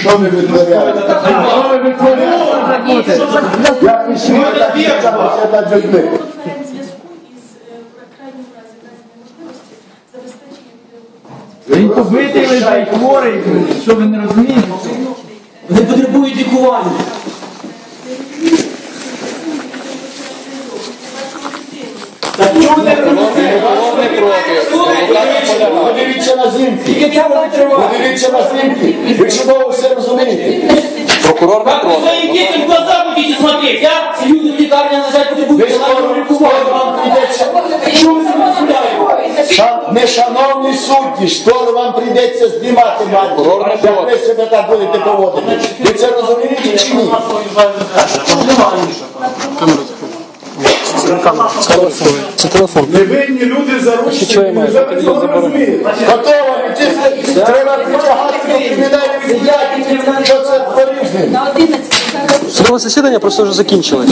Що ви витворяєте? Я пишу так, як над людьми. Виникає зв'язку із е, в крайньому разі, в разі неможливості, забезпечення відеоконференції. Він побитий лежить, хворий, що ви не розумієте? Вони потребують лікування. Так чому не робите? Подивіться на знімки. Подивіться на знімки. Ви чудово все розумієте. Прокурор не Как вы проти. своим в глаза будете смотреть, а? Люди в лікарні потребують скоро лікування. вам прийдеться. Не розмовляєте? Ша- Нешановні судді, скоро вам прийдеться знімати мать. Як ви себе так будете поводити. Ви це розумієте чи ні? Це телефон. Невинні люди заручені. Вже ви цього. Готово, треба притягати до кримінальної відповідальності. Що це з ним? Судове засідання просто вже закінчилось.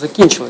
Закінчилось.